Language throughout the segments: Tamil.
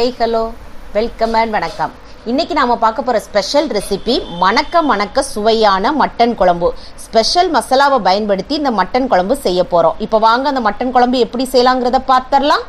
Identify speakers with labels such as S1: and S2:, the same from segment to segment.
S1: ஹை ஹலோ வெல்கம் அண்ட் வணக்கம். இன்னைக்கு நாம பார்க்க போற ஸ்பெஷல் ரெசிபி மணக்க மணக்க சுவையான மட்டன் குழம்பு. ஸ்பெஷல் மசாலாவை பயன்படுத்தி இந்த மட்டன் குழம்பு செய்ய போறோம். இப்போ வாங்க அந்த மட்டன் குழம்பு எப்படி செய்யலாங்கிறத பார்த்தரலாம்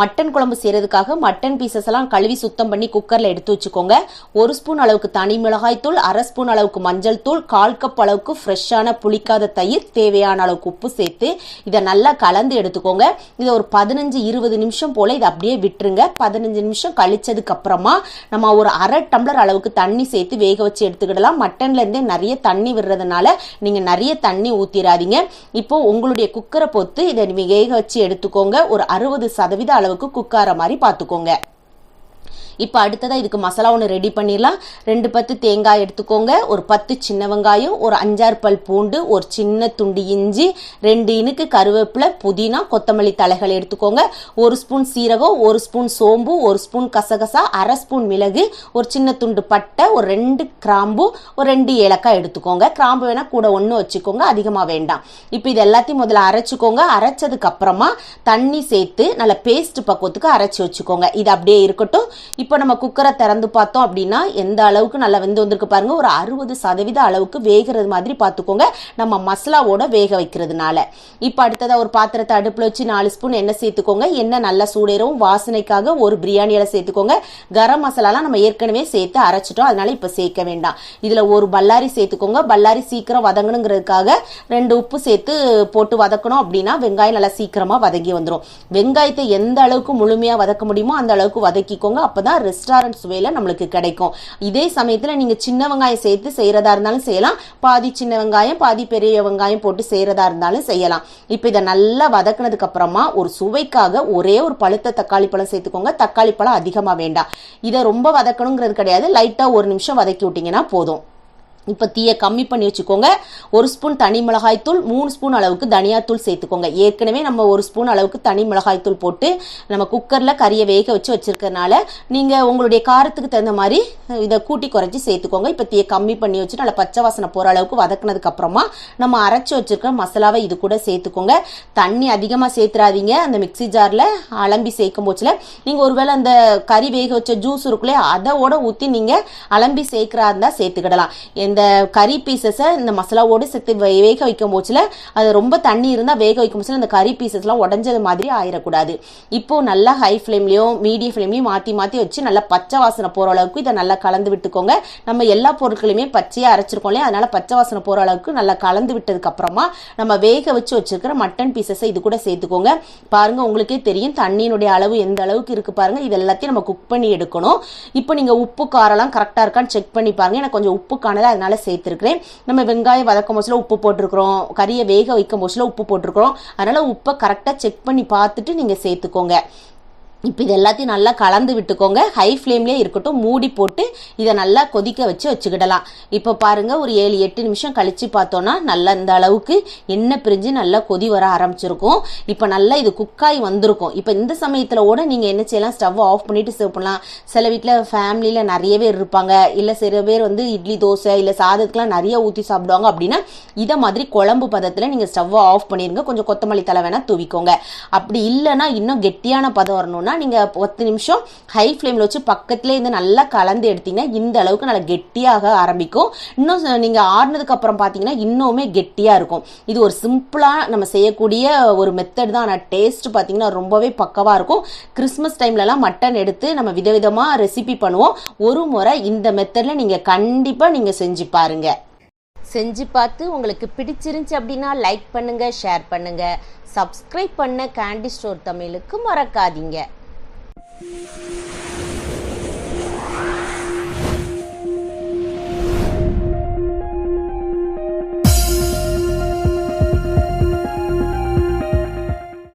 S1: மட்டன் குழம்பு செய்யறதுக்காக மட்டன் பீசஸ் எல்லாம் கழுவி சுத்தம் பண்ணி குக்கர்ல எடுத்து வச்சுக்கோங்க. ஒரு ஸ்பூன் அளவுக்கு தனி மிளகாய் தூள் அரை ஸ்பூன் அளவுக்கு மஞ்சள் தூள் கால் கப் அளவுக்கு ஃப்ரெஷ்ஷான புளிக்காத தயிர் தேவையான அளவுக்கு உப்பு சேர்த்து இதை நல்லா கலந்து எடுத்துக்கோங்க. இதை ஒரு பதினஞ்சு இருபது நிமிஷம் போல இதை அப்படியே விட்டுருங்க. பதினஞ்சு நிமிஷம் கழிச்சதுக்கு அப்புறமா நம்ம ஒரு அரை டம்ளர் அளவுக்கு தண்ணி சேர்த்து வேக வச்சு எடுத்துக்கிடலாம். மட்டன்ல இருந்தே நிறைய தண்ணி விடுறதுனால நீங்க நிறைய தண்ணி ஊத்திராதீங்க. இப்போ உங்களுடைய குக்கரை பொறுத்து இதை நீங்க வேக வச்சு எடுத்துக்கோங்க. ஒரு அறுபது சதவீத அளவுக்கு குக்கார மாதிரி பார்த்துக்கோங்க இப்போ அடுத்ததாக இதுக்கு மசாலா ஒன்று ரெடி பண்ணிடலாம். ரெண்டு பத்து தேங்காய் எடுத்துக்கோங்க. ஒரு பத்து சின்ன வெங்காயம் ஒரு அஞ்சாறு பல் பூண்டு ஒரு சின்ன துண்டு இஞ்சி ரெண்டு இனுக்கு கருவேப்பிலை புதினா கொத்தமல்லி தலைகள் எடுத்துக்கோங்க. ஒரு ஸ்பூன் சீரகம் ஒரு ஸ்பூன் சோம்பு ஒரு ஸ்பூன் கசகசா அரை ஸ்பூன் மிளகு ஒரு சின்ன துண்டு பட்டை ஒரு ரெண்டு கிராம்பு ஒரு ரெண்டு ஏலக்காய் எடுத்துக்கோங்க. கிராம்பு வேணால் கூட ஒன்று வச்சுக்கோங்க அதிகமாக வேண்டாம். இப்போ இது எல்லாத்தையும் முதல்ல அரைச்சிக்கோங்க. அரைச்சதுக்கு அப்புறமா தண்ணி சேர்த்து நல்ல பேஸ்ட் பக்குவத்துக்கு அரைச்சி வச்சுக்கோங்க. இது அப்படியே இருக்கட்டும். இப்போ நம்ம குக்கரை திறந்து பார்த்தோம் அப்படின்னா எந்த அளவுக்கு நல்லா வெந்து வந்திருக்கு பாருங்கள் ஒரு அறுபது சதவீத அளவுக்கு வேகிறது மாதிரி பார்த்துக்கோங்க. நம்ம மசாலாவோட வேக வைக்கிறதுனால. இப்போ அடுத்ததாக ஒரு பாத்திரத்தை அடுப்பில் வச்சு நாலு ஸ்பூன் எண்ணெய் சேர்த்துக்கோங்க. எண்ணெய் நல்லா சூடேறும் வாசனைக்காக ஒரு பிரியாணி இலை சேர்த்துக்கோங்க. கரம் மசாலாலாம் நம்ம ஏற்கனவே சேர்த்து அரைச்சிட்டோம். அதனால இப்போ சேர்க்க வேண்டாம். இதில் ஒரு பல்லாரி சேர்த்துக்கோங்க. பல்லாரி சீக்கிரம் வதங்கணுங்கிறதுக்காக ரெண்டு உப்பு சேர்த்து போட்டு வதக்கணும் அப்படின்னா வெங்காயம் நல்லா சீக்கிரமாக வதங்கி வந்துடும் வெங்காயத்தை எந்த அளவுக்கு முழுமையாக வதக்க முடியுமோ அந்த அளவுக்கு வதக்கிக்கோங்க. தான் ரெஸ்டாரண்ட் சுவையில் நம்மளுக்கு கிடைக்கும். இதே சமயத்தில் நீங்கள் சின்ன வெங்காயம் சேர்த்து செய்கிறதா இருந்தாலும் செய்யலாம். பாதி சின்ன வெங்காயம் பாதி பெரிய வெங்காயம் போட்டு செய்கிறதா இருந்தாலும் செய்யலாம். இப்போ இதை நல்லா வதக்குனதுக்கு அப்புறமா ஒரு சுவைக்காக ஒரே ஒரு பழுத்த தக்காளி பழம் சேர்த்துக்கோங்க. தக்காளி பழம் அதிகமாக வேண்டாம். இதை ரொம்ப வதக்கணுங்கிறது கிடையாது. லைட்டாக ஒரு நிமிஷம் வதக்கி விட்டிங்கன்னா போதும். இப்போ தீயை கம்மி பண்ணி வச்சுக்கோங்க. ஒரு ஸ்பூன் தனி மிளகாய் தூள் மூணு ஸ்பூன் அளவுக்கு தனியாத்தூள் சேர்த்துக்கோங்க. ஏற்கனவே நம்ம ஒரு ஸ்பூன் அளவுக்கு தனி மிளகாய் தூள் போட்டு நம்ம குக்கரில் கறியை வேக வச்சு வச்சுருக்கறனால நீங்கள் உங்களுடைய காரத்துக்கு தகுந்த மாதிரி இதை கூட்டி குறைச்சி சேர்த்துக்கோங்க. இப்போ தீயை கம்மி பண்ணி வச்சு நல்லா பச்சை வாசனை போகிற அளவுக்கு வதக்குனதுக்கப்புறமா நம்ம அரைச்சி வச்சுருக்கிற மசாலாவை இது கூட சேர்த்துக்கோங்க. தண்ணி அதிகமாக சேர்த்துறாதீங்க. அந்த மிக்ஸி ஜாரில் அலம்பி சேர்க்கும் போச்சில் நீங்கள் ஒருவேளை அந்த கறி வேக வச்ச ஜூஸ் இருக்குள்ளே அதோட ஊற்றி நீங்கள் அலம்பி சேர்க்குறா இருந்தால் சேர்த்துக்கிடலாம். இந்த கறி பீசஸை இந்த மசாலாவோடு சேர்த்து வே- வேக வைக்கும் போச்சில் அது ரொம்ப தண்ணி இருந்தால் வேக வைக்கும் போச்சில் அந்த கறி பீசஸ்லாம் உடஞ்சது மாதிரி ஆயிடக்கூடாது இப்போ நல்லா ஹை ஃப்ளேம்லையும் மீடியம் ஃப்ளேம்லையும் மாற்றி மாற்றி வச்சு நல்லா பச்சை வாசனை போகிற அளவுக்கு இதை நல்லா கலந்து விட்டுக்கோங்க. நம்ம எல்லா பொருட்களையுமே பச்சையாக அரைச்சிருக்கோம் இல்லையா? அதனால பச்சை வாசனை போகிற அளவுக்கு நல்லா கலந்து விட்டதுக்கப்புறமா நம்ம வேக வச்சு வச்சிருக்கிற மட்டன் பீசஸை இது கூட சேர்த்துக்கோங்க. பாருங்கள் உங்களுக்கே தெரியும் தண்ணியினுடைய அளவு எந்த அளவுக்கு இருக்குது பாருங்கள் இது எல்லாத்தையும் நம்ம குக் பண்ணி எடுக்கணும். இப்போ நீங்கள் உப்பு காரெல்லாம் கரெக்டாக இருக்கான்னு செக் பண்ணி பாருங்கள் எனக்கு கொஞ்சம் உப்பு காணல அதனால சேர்த்துருக்கிறேன். நம்ம வெங்காயம் வதக்கும் போச்சுல உப்பு போட்டிருக்கிறோம். கறியை வேக வைக்கும் போச்சுல உப்பு போட்டிருக்கிறோம். அதனால உப்பை கரெக்டாக செக் பண்ணி பார்த்துட்டு நீங்கள் சேர்த்துக்கோங்க. இப்போ இது எல்லாத்தையும் நல்லா கலந்து விட்டுக்கோங்க. ஹை ஃப்ளேம்லேயே இருக்கட்டும். மூடி போட்டு இதை நல்லா கொதிக்க வச்சு வச்சுக்கிடலாம். இப்போ பாருங்க ஒரு ஏழு எட்டு நிமிஷம் கழித்து பார்த்தோன்னா நல்லா இந்த அளவுக்கு எண்ணெய் பிரிஞ்சு நல்லா கொதி வர ஆரம்பிச்சிருக்கும். இப்போ நல்லா இது குக்காய் வந்திருக்கும். இப்போ இந்த சமயத்தில் கூட நீங்கள் என்ன செய்யலாம்? ஸ்டவ் ஆஃப் பண்ணிட்டு சர்வ் பண்ணலாம். சில வீட்டில் ஃபேமிலியில் நிறைய பேர் இருப்பாங்க. இல்லை சில பேர் வந்து இட்லி தோசை இல்லை சாதத்துக்குலாம் நிறைய ஊற்றி சாப்பிடுவாங்க அப்படின்னா இதை மாதிரி குழம்பு பதத்தில் நீங்கள் ஸ்டவ்வை ஆஃப் பண்ணிடுங்க கொஞ்சம் கொத்தமல்லி தலை வேணால் தூவிக்கோங்க. அப்படி இல்லைன்னா இன்னும் கெட்டியான பதம் வரணும்னா நீங்கள் பத்து நிமிஷம் ஹை ஃப்ளேமில் வச்சு பக்கத்துலேயே இருந்து நல்லா கலந்து எடுத்தீங்கன்னா இந்த அளவுக்கு நல்லா கெட்டியாக ஆரம்பிக்கும். இன்னும் நீங்கள் ஆடினதுக்கப்புறம் அப்புறம் பார்த்தீங்கன்னா இன்னுமே கெட்டியாக இருக்கும். இது ஒரு சிம்பிளாக நம்ம செய்யக்கூடிய ஒரு மெத்தட் தான். ஆனால் டேஸ்ட் பார்த்தீங்கன்னா ரொம்பவே பக்கவாக இருக்கும். கிறிஸ்மஸ் டைம்லலாம் மட்டன் எடுத்து நம்ம விதவிதமாக ரெசிபி பண்ணுவோம். ஒரு முறை இந்த மெத்தடில் நீங்கள் கண்டிப்பாக நீங்கள் செஞ்சு பாருங்கள் செஞ்சு பார்த்து உங்களுக்கு பிடிச்சிருந்துச்சு அப்படின்னா லைக் பண்ணுங்கள் ஷேர் பண்ணுங்கள் சப்ஸ்கிரைப் பண்ண கேண்டி ஸ்டோர் தமிழுக்கு மறக்காதீங்க. あ!